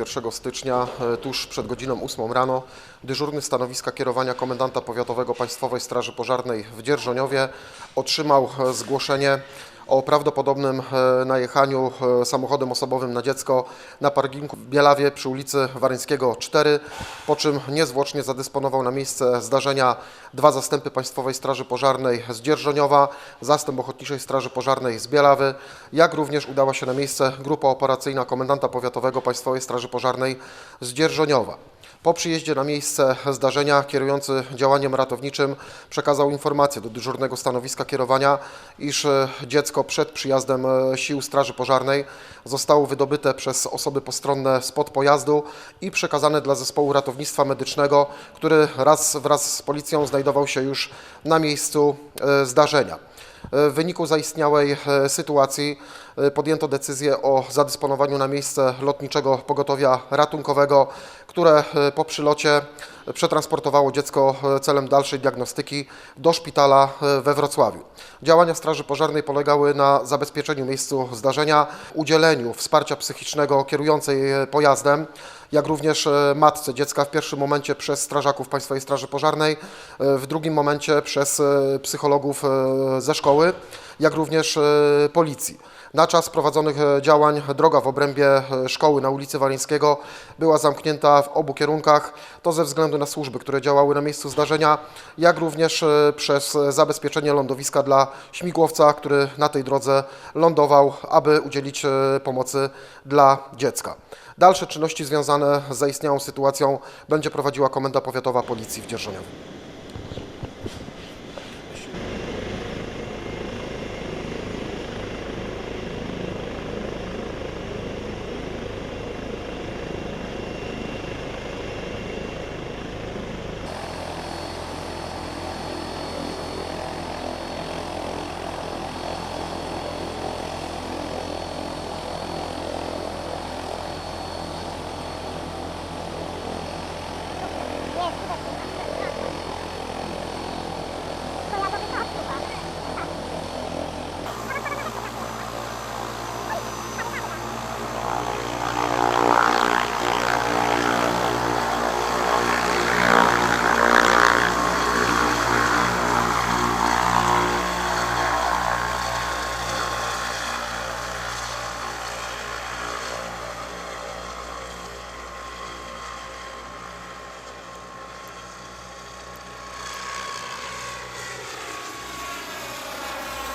1 stycznia, e, tuż przed godziną 8 rano, dyżurny stanowiska kierowania komendanta powiatowego Państwowej Straży Pożarnej w Dzierżoniowie otrzymał e, zgłoszenie o prawdopodobnym e, najechaniu e, samochodem osobowym na dziecko na parkingu w Bielawie przy ulicy Waryńskiego 4, po czym niezwłocznie zadysponował na miejsce zdarzenia dwa zastępy Państwowej Straży Pożarnej z Dzierżoniowa, zastęp Ochotniczej Straży Pożarnej z Bielawy, jak również udała się na miejsce grupa operacyjna komendanta powiatowego Państwowej Straży Pożarnej z Dzierżoniowa. Po przyjeździe na miejsce zdarzenia kierujący działaniem ratowniczym przekazał informację do dyżurnego stanowiska kierowania, iż e, dziecko przed przyjazdem e, sił Straży Pożarnej zostało wydobyte przez osoby postronne spod pojazdu i przekazane dla zespołu ratownictwa medycznego, który raz wraz z policją znajdował się już na miejscu e, zdarzenia. W wyniku zaistniałej e, sytuacji e, podjęto decyzję o zadysponowaniu na miejsce lotniczego pogotowia ratunkowego, które e, po przylocie przetransportowało dziecko e, celem dalszej diagnostyki do szpitala e, we Wrocławiu. Działania Straży Pożarnej polegały na zabezpieczeniu miejscu zdarzenia, udzieleniu wsparcia psychicznego kierującej e, pojazdem, jak również e, matce dziecka w pierwszym momencie przez strażaków Państwowej Straży Pożarnej, e, w drugim momencie przez e, psychologów ze szkoły, jak również policji. Na czas prowadzonych e, działań droga w obrębie e, szkoły na ulicy Waleńskiego była zamknięta w obu kierunkach, to ze względu na służby, które działały na miejscu zdarzenia, jak również e, przez zabezpieczenie lądowiska dla śmigłowca, który na tej drodze lądował, aby udzielić pomocy dla dziecka. Dalsze czynności związane z zaistniałą sytuacją będzie prowadziła Komenda Powiatowa Policji w Dzierżoniowie.